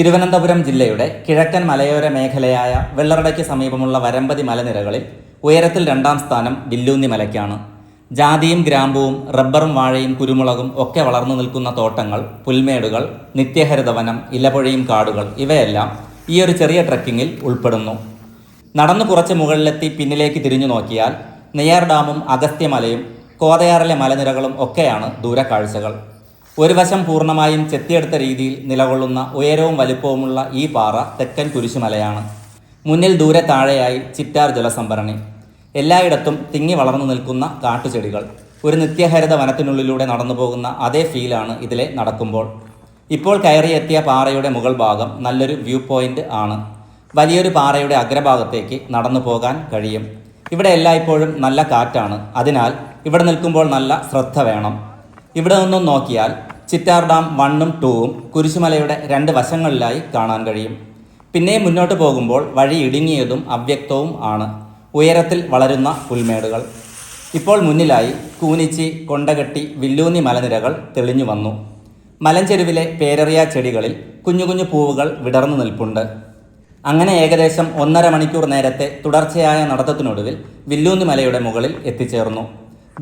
തിരുവനന്തപുരം ജില്ലയുടെ കിഴക്കൻ മലയോര മേഖലയായ വെള്ളറടയ്ക്ക് സമീപമുള്ള വരമ്പതി മലനിരകളിൽ ഉയരത്തിൽ രണ്ടാം സ്ഥാനം ബില്ലൂന്നി മലയ്ക്കാണ്. ജാതിയും ഗ്രാമ്പുവും റബ്ബറും വാഴയും കുരുമുളകും ഒക്കെ വളർന്നു നിൽക്കുന്ന തോട്ടങ്ങൾ പുൽമേടുകൾ നിത്യഹരിതവനം ഇലപൊഴിയും കാടുകൾ ഇവയെല്ലാം ഈ ഒരു ചെറിയ ട്രക്കിങ്ങിൽ ഉൾപ്പെടുന്നു. നടന്നു കുറച്ച് മുകളിലെത്തി പിന്നിലേക്ക് തിരിഞ്ഞു നോക്കിയാൽ നെയ്യാർ ഡാമും അഗസ്ത്യമലയും കോതയാറിലെ മലനിരകളും ഒക്കെയാണ് ദൂരക്കാഴ്ചകൾ. ഒരു വശം പൂർണമായും ചെത്തിയെടുത്ത രീതിയിൽ നിലകൊള്ളുന്ന ഉയരവും വലുപ്പവുമുള്ള ഈ പാറ തെക്കൻ കുരിശുമലയാണ്. മുന്നിൽ ദൂരെ താഴെയായി ചിറ്റാർ ജലസംഭരണി. എല്ലായിടത്തും തിങ്ങി വളർന്നു നിൽക്കുന്ന കാട്ടുചെടികൾ. ഒരു നിത്യഹരിത വനത്തിനുള്ളിലൂടെ നടന്നു പോകുന്ന അതേ ഫീലാണ് ഇതിലെ നടക്കുമ്പോൾ. ഇപ്പോൾ കയറിയെത്തിയ പാറയുടെ മുകൾ ഭാഗം നല്ലൊരു വ്യൂ പോയിന്റ് ആണ്. വലിയൊരു പാറയുടെ അഗ്രഭാഗത്തേക്ക് നടന്നു പോകാൻ കഴിയും. ഇവിടെ എല്ലായ്പ്പോഴും നല്ല കാറ്റാണ്. അതിനാൽ ഇവിടെ നിൽക്കുമ്പോൾ നല്ല ശ്രദ്ധ വേണം. ഇവിടെ നിന്നും നോക്കിയാൽ ചിറ്റാർ ഡാം വണ്ണും ടൂവും കുരിശുമലയുടെ രണ്ട് വശങ്ങളിലായി കാണാൻ കഴിയും. പിന്നെ മുന്നോട്ട് പോകുമ്പോൾ വഴി ഇടുങ്ങിയതും അവ്യക്തവും ആണ്. ഉയരത്തിൽ വളരുന്ന പുൽമേടുകൾ. ഇപ്പോൾ മുന്നിലായി കൂനിച്ചി കൊണ്ടകെട്ടി വില്ലൂന്നി മലനിരകൾ തെളിഞ്ഞു വന്നു. മലഞ്ചെരുവിലെ പേരറിയ ചെടികളിൽ കുഞ്ഞു കുഞ്ഞു പൂവുകൾ വിടർന്നു നിൽപ്പുണ്ട്. അങ്ങനെ ഏകദേശം ഒന്നര മണിക്കൂർ നേരത്തെ തുടർച്ചയായ നടത്തത്തിനൊടുവിൽ വില്ലൂന്നി മലയുടെ മുകളിൽ എത്തിച്ചേർന്നു.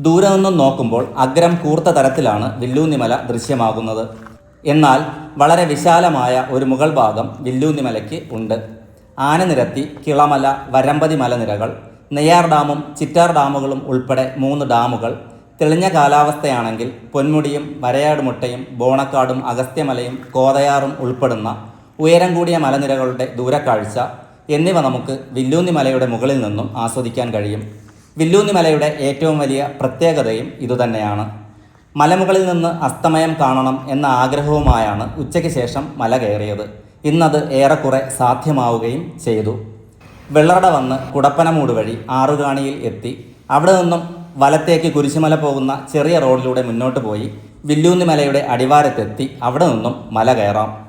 ദൂരെ നിന്നും നോക്കുമ്പോൾ അഗ്രം കൂർത്ത തരത്തിലാണ് വില്ലൂന്നിമല ദൃശ്യമാകുന്നത്. എന്നാൽ വളരെ വിശാലമായ ഒരു മുകൾ ഭാഗം വില്ലൂന്നിമലയ്ക്ക് ഉണ്ട്. ആനനിരത്തി കിളമല വരമ്പതി മലനിരകൾ നെയ്യാർ ഡാമും ചിറ്റാർ ഡാമുകളും ഉൾപ്പെടെ മൂന്ന് ഡാമുകൾ തെളിഞ്ഞ കാലാവസ്ഥയാണെങ്കിൽ പൊന്മുടിയും വരയാടുമുട്ടയും ബോണക്കാടും അഗസ്ത്യമലയും കോതയാറും ഉൾപ്പെടുന്ന ഉയരം കൂടിയ മലനിരകളുടെ ദൂരക്കാഴ്ച എന്നിവ നമുക്ക് വില്ലൂന്നി മലയുടെ മുകളിൽ നിന്നും ആസ്വദിക്കാൻ കഴിയും. വില്ലൂന്നി മലയുടെ ഏറ്റവും വലിയ പ്രത്യേകതയും ഇതുതന്നെയാണ്. മലമുകളിൽ നിന്ന് അസ്തമയം കാണണം എന്ന ആഗ്രഹവുമായാണ് ഉച്ചയ്ക്ക് ശേഷം മല കയറിയത്. ഇന്നത് ഏറെക്കുറെ സാധ്യമാവുകയും ചെയ്തു. വെള്ളറട വന്ന് കുടപ്പനമൂട് വഴി ആറുകാണിയിൽ എത്തി. അവിടെ നിന്നും വലത്തേക്ക് കുരിശുമല പോകുന്ന ചെറിയ റോഡിലൂടെ മുന്നോട്ട് പോയി വില്ലൂന്നി മലയുടെ അടിവാരത്തെത്തി. അവിടെ നിന്നും മല കയറാം.